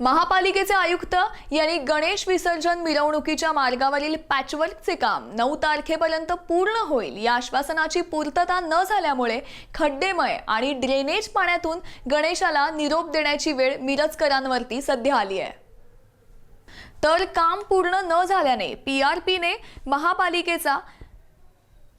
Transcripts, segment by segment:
महापालिकेचे आयुक्त यांनी गणेश विसर्जन मिरवणुकीच्या मार्गावरील पॅचवर्कचे काम नऊ तारखेपर्यंत पूर्ण होईल. या आश्वासनाची पूर्तता न झाल्यामुळे खड्डेमय आणि ड्रेनेज पाण्यातून गणेशाला निरोप देण्याची वेळ मिरजकरांवरती सध्या आली आहे. तर काम पूर्ण न झाल्याने पी आर पीने महापालिकेचा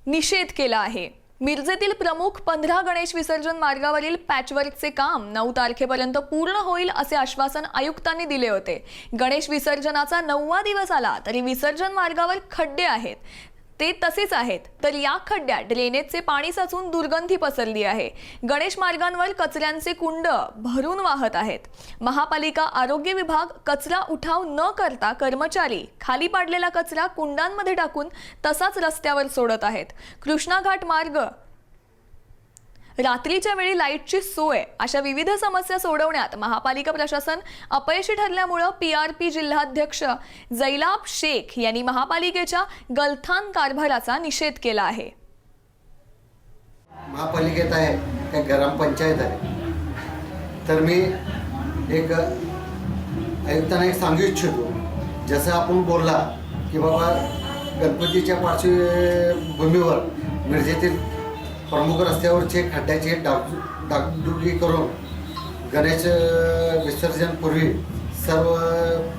निषेध केला आहे. मिरजेतील प्रमुख पंधरा गणेश विसर्जन मार्गावरील पॅचवर्कचे काम नऊ तारखेपर्यंत पूर्ण होईल असे आश्वासन आयुक्तांनी दिले होते. गणेश विसर्जनाचा नववा दिवस आला तरी विसर्जन मार्गावर खड्डे आहेत. ते तसेच आहेत. तर या खड्ड्यात ड्रेनेजचे पाणी साचून दुर्गंधी पसरली आहे. गणेश मार्गांवर कचऱ्यांचे कुंड भरून वाहत आहेत. महापालिका आरोग्य विभाग कचरा उठाव न करता कर्मचारी खाली पाडलेला कचरा कुंडांमध्ये टाकून तसाच रस्त्यावर सोडत आहेत. कृष्णाघाट मार्ग रात्रीच्या वेळी लाईटची सोय अशा विविध समस्या सोडवण्यात महापालिका प्रशासन अपयशी ठरल्यामुळं पी आर पी जिल्हाध्यक्ष जैलाब शेख यांनी महापालिकेच्या गलथान कारभाराचा निषेध केला आहे. महापालिकेत आहे त्या ग्रामपंचायत आहे. तर मी एक आयुक्तांना एक सांगू इच्छितो. जसं आपण बोलला की बाबा गणपतीच्या पार्श्वभूमीवर मिरजेतील प्रमुख रस्त्यावरचे खड्ड्याचे डाग डागडुगी करून गणेश विसर्जनपूर्वी सर्व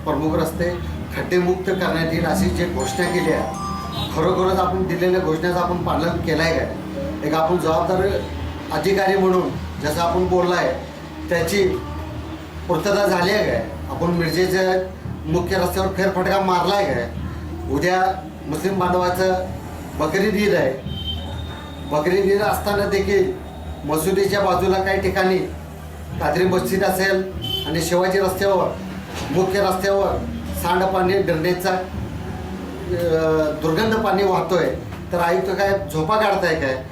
प्रमुख रस्ते खड्डेमुक्त करण्यात येईल अशी जे घोषणा केली आहे. खरोखरच आपण दिलेल्या घोषणेचं आपण पालन केलं आहे काय एक आपण जबाबदार अधिकारी म्हणून जसं आपण बोलला आहे त्याची पूर्तता झाली आहे काय आपण मिरजेच्या मुख्य रस्त्यावर फेरफटका मारला आहे काय उद्या मुस्लिम बांधवाचं बकरी ईद आहे. बकरी ईद असताना देखील मसुदीच्या बाजूला काही ठिकाणी कादरी मस्जिद असेल आणि शिवाजी रस्त्यावर मुख्य रस्त्यावर सांडपाणी ड्रेनेजचा दुर्गंध पाणी वाहतोय. तर आयुक्त काय झोपा काढताय काय?